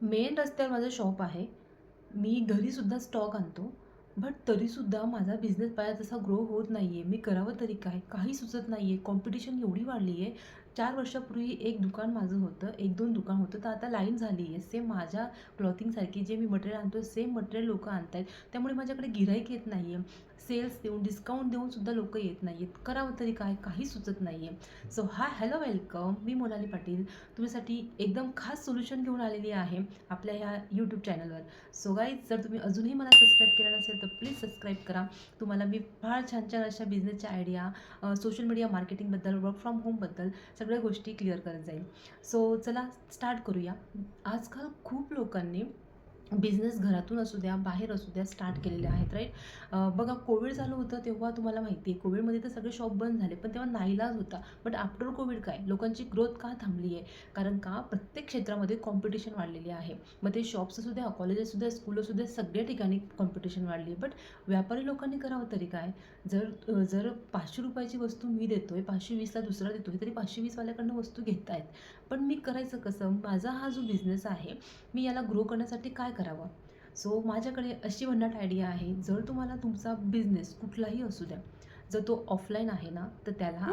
Main रस्त्यावर माझं shop आहे. मी घरीसुद्धा स्टॉक आणतो बट तरीसुद्धा माझा बिझनेस पाया तसा ग्रो होत नाही आहे मी करावं तरी काय? काही सुचत नाही आहे कॉम्पिटिशन एवढी वाढली आहे चार वर्षापूर्वी एक दुकान माझं होतं एक दोन दुकान होतं. तर आता लाईन झाली आहे. सेम माझ्या क्लॉथिंगसारखी जे मी मटेरियल आणतो सेम मटेरियल लोक आणत आहेत त्यामुळे माझ्याकडे गिराईक येत नाही आहे सेल्स देऊन डिस्काउंट देऊन सुद्धा लोक येत नाही आहेत करावं तरी काय? काही सुचत नाही आहे सो हाय हॅलो वेलकम मी मोनाली पाटील. तुमच्यासाठी एकदम खास सोल्युशन घेऊन आलेली आहे आपल्या ह्या यूट्यूब चॅनलवर सो गाईज जर तुम्ही अजूनही मला सबस्क्राईब केलं नसेल तर प्लीज सबस्क्राईब करा. तुम्हाला मी फार छान छान अशा बिझनेसच्या आयडिया सोशल मीडिया मार्केटिंगबद्दल वर्क फ्रॉम होमबद्दल सगळ्या गोष्टी क्लिअर करत जाईल. सो चला स्टार्ट करूया. आजकाल खूप लोकांनी बिझनेस घरातून असू द्या बाहेर असू द्या स्टार्ट केलेले आहेत राईट बघा कोविड झालं होतं तेव्हा तुम्हाला माहिती आहे कोविडमध्ये तर सगळे शॉप बंद झाले पण तेव्हा नाईलाज होता. बट आफ्टर कोविड काय? लोकांची ग्रोथ का थांबली आहे कारण का? प्रत्येक क्षेत्रामध्ये कॉम्पिटिशन वाढलेली आहे. मग ते शॉप्स असू द्या कॉलेज असू द्या स्कूल असू द्या सगळ्या ठिकाणी कॉम्पिटिशन वाढली आहे बट व्यापारी लोकांनी करावं तरी काय? जर जर पाचशे रुपयाची वस्तू मी देतो आहे पाचशे वीसला दुसरा देतो आहे तरी पाचशे वीसवाल्याकडनं वस्तू घेत आहेत पण मी करायचं कसं? माझा हा जो बिझनेस आहे मी याला ग्रो करण्यासाठी काय करावं. सो माझ्याकडे अशी भन्नाट आयडिया आहे जर तुम्हाला तुमचा बिझनेस कुठलाही असू द्या जर तो ऑफलाईन आहे ना तर त्याला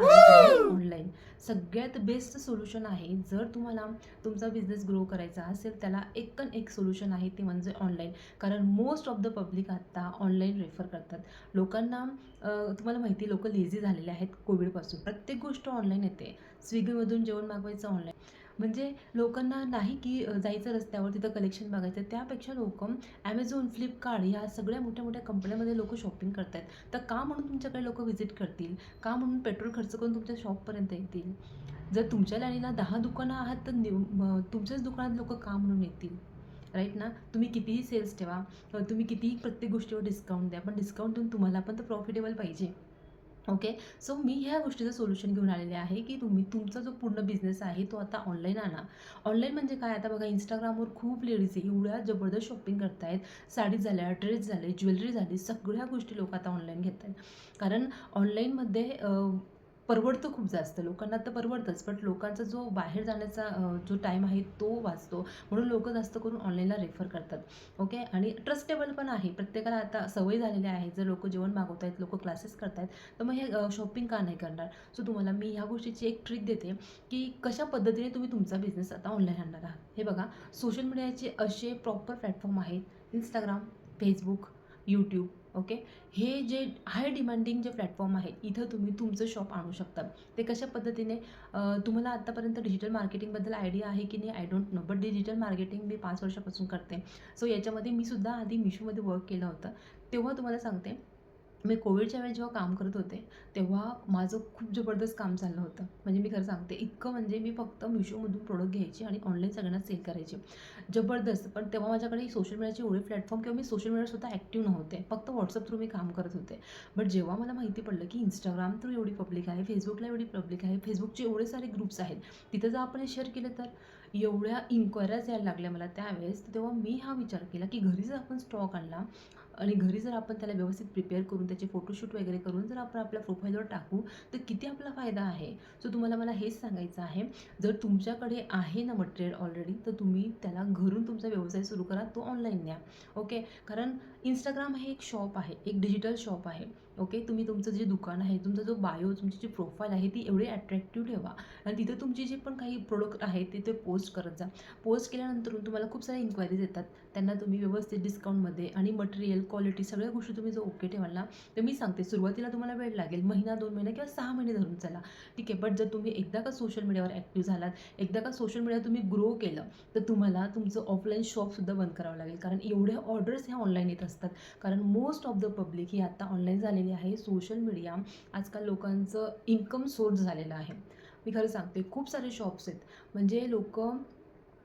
ऑनलाईन सगळ्यात बेस्ट सोल्युशन आहे जर तुम्हाला तुमचा बिझनेस ग्रो करायचा असेल त्याला एकन एक सोल्युशन आहे ते म्हणजे ऑनलाईन कारण मोस्ट ऑफ द पब्लिक आत्ता ऑनलाईन रेफर करतात. लोकांना तुम्हाला माहिती लोक लेझी झालेले आहेत कोविडपासून. प्रत्येक गोष्ट ऑनलाईन येते. स्विगीमधून जेवण मागवायचं ऑनलाईन म्हणजे लोकांना नाही की जायचं रस्त्यावर तिथं कलेक्शन बघायचं. त्यापेक्षा लोक ॲमेझॉन फ्लिपकार्ट ह्या सगळ्या मोठ्या मोठ्या कंपन्यामध्ये लोक शॉपिंग करत आहेत तर का म्हणून तुमच्याकडे लोक व्हिजिट करतील? का म्हणून पेट्रोल खर्च करून तुमच्या शॉपपर्यंत येतील? जर तुमच्या लाईनीला दहा दुकानं आहात तर नि तुमच्याच दुकानात लोक का म्हणून येतील? राईट ना? तुम्ही कितीही सेल्स ठेवा. तुम्ही कितीही प्रत्येक गोष्टीवर डिस्काउंट द्या पण डिस्काउंट देऊन तुम्हाला पण तर प्रॉफिटेबल पाहिजे. ओके सो मी ह्या गोष्टीचं सोल्युशन घेऊन आलेले आहे की तुम्ही तुमचा जो पूर्ण बिझनेस आहे तो आता ऑनलाईन आणा. ऑनलाईन म्हणजे काय? आता बघा इंस्टाग्रामवर खूप लेडीज आहे एवढ्या जबरदस्त शॉपिंग करतायत. साडी झाल्या ड्रेस झाले ज्वेलरी झाली सगळ्या गोष्टी लोक आता ऑनलाईन घेत आहेत कारण ऑनलाईनमध्ये परवडतं खूप जास्त. लोकांना तर परवडतंच बट लोकांचा जो बाहेर जाण्याचा जो टाईम आहे तो वाचतो. म्हणून लोक जास्त करून ऑनलाईनला रेफर करतात. ओके आणि ट्रस्टेबल पण आहे. प्रत्येकाला आता सवय झालेली आहे. जर लोक जेवण मागवत आहेत लोक क्लासेस करतायत तर मग हे शॉपिंग का नाही करणार? सो तुम्हाला मी ह्या गोष्टीची एक ट्रिक देते की कशा पद्धतीने तुम्ही तुमचा बिझनेस आता ऑनलाईन आणणार आहात? हे बघा. सोशल मीडियाचे असे प्रॉपर प्लॅटफॉर्म आहेत. Instagram Facebook YouTube okay? हे जे हाय डिमांडिंग जे प्लॅटफॉर्म आहेत इथं तुम्ही तुमचं शॉप आणू शकता. ते कशा पद्धतीने? तुम्हाला आत्तापर्यंत डिजिटल मार्केटिंगबद्दल आयडिया आहे की नाही I don't know but digital marketing मी पाच वर्षापासून करते. सो याच्यामध्ये मी सुद्धा आधी मिशोमध्ये वर्क केलं होतं. तेव्हा तुम्हाला सांगते मी कोविडच्या वेळेस जेव्हा काम करत होते तेव्हा माझं खूप जबरदस्त काम चाललं होतं. म्हणजे मी खरं सांगते इतकं म्हणजे मी फक्त मिशोमधून प्रोडक्ट घ्यायची आणि ऑनलाईन सगळ्यांना सेल करायची. जबरदस्त. पण तेव्हा माझ्याकडे सोशल मीडियाचे एवढे प्लॅटफॉर्म किंवा मी सोशल मीडियावर ॲक्टिव्ह नव्हते. फक्त व्हॉट्सअप थ्रू मी काम करत होते. बट जेव्हा मला माहिती पडलं की इंस्टाग्राम थ्रू एवढी पब्लिक आहे फेसबुकला एवढी पब्लिक आहे फेसबुकचे एवढे सारे ग्रुप्स आहेत तिथं जर आपण हे शेअर केलं तर? एवढ्या इन्क्वायऱ्याज यायला लागल्या मला त्यावेळेस तर तेव्हा मी हा विचार केला की घरी जर आपण स्टॉक आणला आणि घरी जर आपण त्याला व्यवस्थित प्रिपेअर करून त्याचे फोटोशूट वगैरे करून जर आपण आपल्या प्रोफाईलवर टाकू तर किती आपला फायदा आहे? सो तुम्हाला मला हेच सांगायचं आहे जर तुमच्याकडे आहे ना मटेरियल ऑलरेडी तर तुम्ही त्याला घरून तुमचा व्यवसाय सुरू करा तो ऑनलाईन न्या. ओके कारण इंस्टाग्राम हे एक शॉप आहे एक डिजिटल शॉप आहे. ओके तुम्ही तुमचं जे दुकान आहे तुमचा जो बायो तुमची जी प्रोफाईल आहे ती एवढी अट्रॅक्टिव्ह ठेवा. आणि तिथं तुमची जे पण काही प्रोडक्ट आहेत ते ते पोस्ट करत जा. पोस्ट केल्यानंतर तुम्हाला खूप साऱ्या इन्क्वायरीज येतात. त्यांना तुम्ही व्यवस्थित डिस्काउंटमध्ये आणि मटेरियल क्वालिटी सगळ्या गोष्टी तुम्ही जर ओके ठेवाल ना तर मी सांगते सुरुवातीला तुम्हाला वेळ लागेल. महिना दोन महिना किंवा सहा महिने धरून चला. ठीक आहे? बट जर तुम्ही एकदा का सोशल मीडियावर ॲक्टिव्ह झालात एकदा का सोशल मीडिया तुम्ही ग्रो केलं तर तुम्हाला तुमचं ऑफलाईन शॉपसुद्धा बंद करावं लागेल. कारण एवढ्या ऑर्डर्स ह्या ऑनलाईन येत असतात. कारण मोस्ट ऑफ द पब्लिक ही आता ऑनलाईन झालेली आहे. सोशल मीडिया आजकाल लोकांचं इन्कम सोर्स झालेलं आहे. मी खरं सांगते खूप सारे शॉप्स आहेत. म्हणजे लोक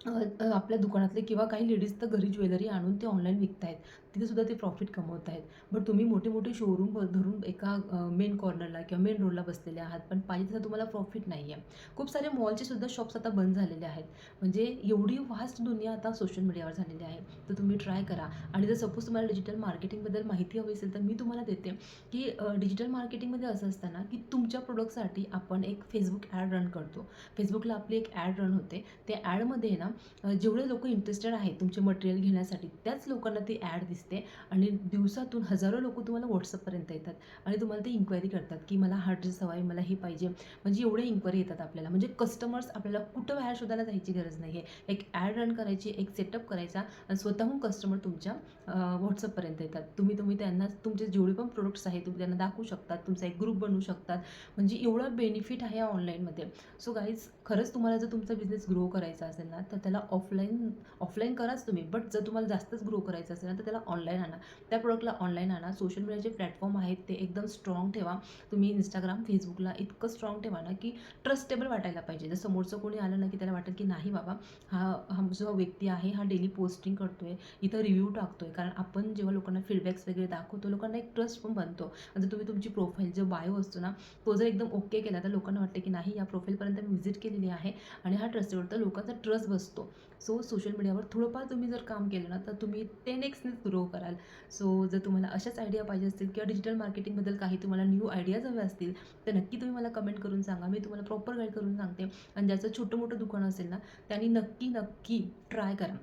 आपल्या दुकानातले किंवा काही लेडीज तर घरी ज्वेलरी आणून ते ऑनलाईन विकत आहेत तिथेसुद्धा ते प्रॉफिट कमवत आहेत बट तुम्ही मोठे मोठे शोरूम धरून एका मेन कॉर्नरला किंवा मेन रोडला बसलेले आहात. पण पाहिजे तसं तुम्हाला प्रॉफिट नाही आहे खूप सारे मॉलचे सुद्धा शॉप्स आता बंद झालेले आहेत. म्हणजे एवढी वास्ट दुनिया आता सोशल मीडियावर झालेली आहे. तर तुम्ही ट्राय करा. आणि जर सपोज तुम्हाला डिजिटल मार्केटिंगबद्दल माहिती हवी असेल तर मी तुम्हाला देते. की डिजिटल मार्केटिंगमध्ये असं असतं ना की तुमच्या प्रोडक्टसाठी आपण एक फेसबुक ॲड रन करतो. फेसबुकला आपली एक ॲड रन होते. त्या ॲडमध्ये ना जेवढे लोक इंटरेस्टेड आहेत तुमचे मटेरियल घेण्यासाठी त्याच लोकांना ती ॲड दिसते आणि दिवसातून हजारो लोक तुम्हाला व्हॉट्सअपपर्यंत येतात आणि तुम्हाला ते इन्क्वायरी करतात की मला हा ड्रेस हवा आहे मला हे पाहिजे. म्हणजे एवढे इन्क्वायरी येतात आपल्याला. म्हणजे कस्टमर्स आपल्याला कुठं बाहेर शोधायला जायची गरज नाही आहे एक ॲड रन करायची एक सेटअप करायचा आणि स्वतःहून कस्टमर तुमच्या व्हॉट्सअपपर्यंत येतात. तुम्ही तुम्ही त्यांना तुमचे जेवढे पण प्रोडक्ट्स आहेत तुम्ही त्यांना दाखवू शकतात तुमचा एक ग्रुप बनवू शकतात. म्हणजे एवढं बेनिफिट आहे ऑनलाईनमध्ये सो गाईज खरंच तुम्हाला जर तुमचा बिझनेस ग्रो करायचा असेल ना तर त्याला ऑफलाईन ऑफलाईन कराच तुम्ही. बट जर तुम्हाला जास्तच ग्रो करायचं असेल ना तर त्याला ऑनलाईन आणा. त्या प्रोडक्टला ऑनलाईन आणा. सोशल मीडियाचे प्लॅटफॉर्म आहेत ते एकदम स्ट्रॉंग ठेवा. तुम्ही इंस्टाग्राम फेसबुकला इतकं स्ट्रॉंग ठेवा ना की ट्रस्टेबल वाटायला पाहिजे. जर समोरचं कोणी आलं ना की त्याला वाटेल की नाही बाबा हा हा जो व्यक्ती आहे हा डेली पोस्टिंग करतो आहे इथं रिव्ह्यू टाकतो आहे कारण आपण जेव्हा लोकांना फीडबॅक्स वगैरे दाखवतो लोकांना एक ट्रस्ट पण बनतो. जर तुम्ही तुमची प्रोफाईल जो बायो असतो ना तो जर एकदम ओके केला तर लोकांना वाटते की नाही या प्रोफाईलपर्यंत मी व्हिजिट केलेली आहे. आणि हा ट्रस्टेबल तर लोकांचा ट्रस्ट बसतो. सो सोशल मीडियावर थोडंफार तुम्ही जर काम केलं ना तर तुम्ही टेन एक्सनेच ग्रो कराल. सो जर तुम्हाला अशाच आयडिया पाहिजे असतील किंवा डिजिटल मार्केटिंगबद्दल काही तुम्हाला न्यू आयडियाज हवे असतील तर नक्की तुम्ही मला कमेंट करून सांगा. मी तुम्हाला प्रॉपर गाईड करून सांगते. आणि ज्याचं छोटं मोठं दुकान असेल ना त्यांनी नक्की नक्की ट्राय करा.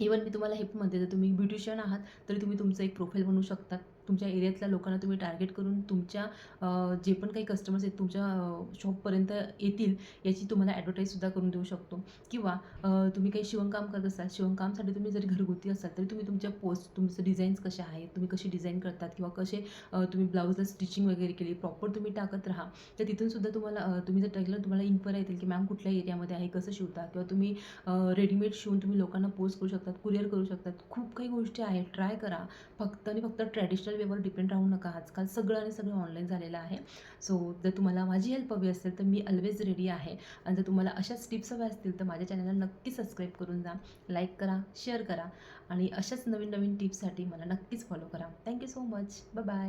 इवन मी तुम्हाला हे पण म्हणते जर तुम्ही ब्युटिशियन आहात तरी तुम्ही तुमचं एक प्रोफाईल बनवू शकता. तुमच्या एरियातल्या लोकांना तुम्ही टार्गेट करून तुमच्या जे पण काही कस्टमर्स आहेत तुमच्या शॉपपर्यंत येतील याची तुम्हाला ॲडव्हर्टाईजसुद्धा करून देऊ शकतो. किंवा तुम्ही काही शिवणकाम करत असाल शिवणकामसाठी तुम्ही जरी घरगुती असाल तरी तुम्ही तुमच्या पोस्ट तुमचं डिझाईन्स कसे आहेत तुम्ही कशी डिझाईन करतात किंवा कसे तुम्ही ब्लाऊजला स्टिचिंग वगैरे केली प्रॉपर तुम्ही टाकत राहा तर तिथूनसुद्धा तुम्हाला तुम्ही जर टाकलं तुम्हाला इन्क्वायरी येतील की मॅम कुठल्या एरियामध्ये आहे कसं शिवता? किंवा तुम्ही रेडीमेड शिवून तुम्ही लोकांना पोस्ट करू शकतात कुरिअर करू शकतात. खूप काही गोष्टी आहेत ट्राय करा. फक्त आणि फक्त ट्रॅडिशनल वेवर डिपेंड राहू नका. आजकाल सगळं आणि सगळं ऑनलाईन झालेलं आहे. सो जर तुम्हाला माझी हेल्प हवी असेल तर मी ऑलवेज रेडी आहे. आणि जर तुम्हाला अशाच टिप्स हव्या असतील तर माझ्या चॅनलला नक्की सबस्क्राईब करून जा. लाईक करा शेअर करा. आणि अशाच नवीन नवीन टिप्ससाठी मला नक्कीच फॉलो करा. Thank you so much bye bye